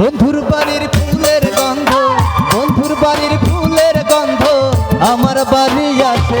বন্ধুর বাড়ির ফুলের গন্ধ বন্ধুর বাড়ির ফুলের গন্ধ আমার বাড়ি আসে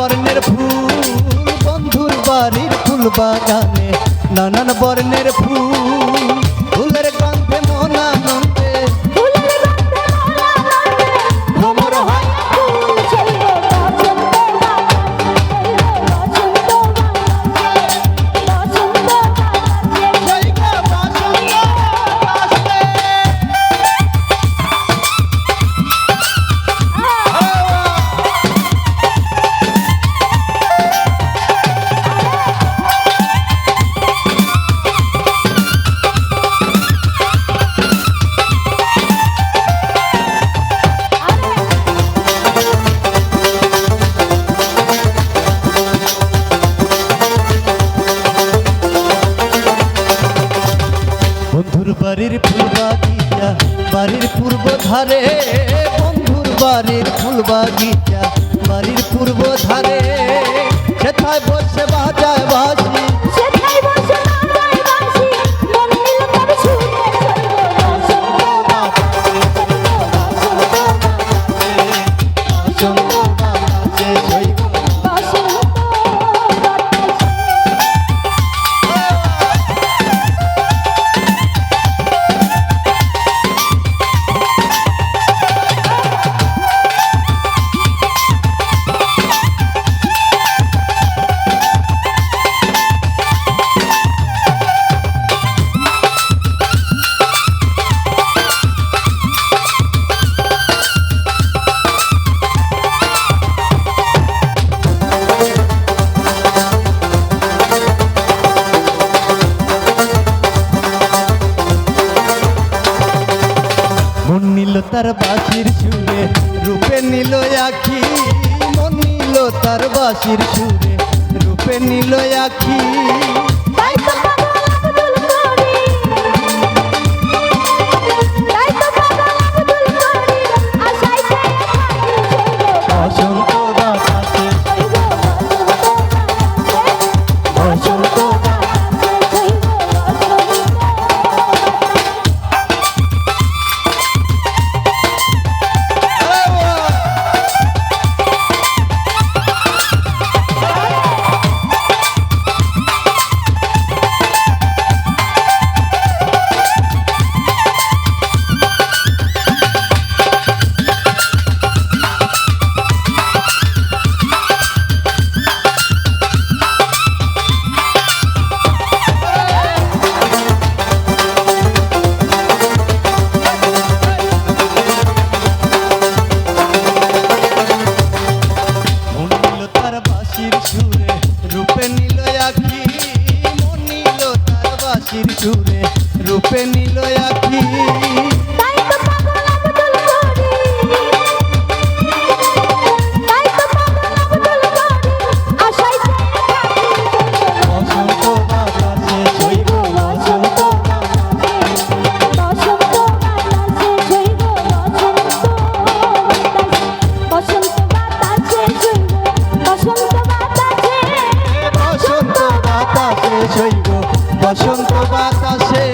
বর্ণের ফুল বন্ধুর বাড়ির ফুল বাগানে নানান বর্ণের ফুল। বাড়ির ফুল বাগিচা বাড়ির পূর্ব ধারে বন্ধুর বাড়ির ফুল বাগিচা বাড়ির পূর্ব ধারে বসে বাজায় বাসি মন নিল তার বাসির সুরে, রূপে নিল আখি। মন নিল তার বাসির সুরে, রূপে নিল আখি। বসন্ত বাতাসে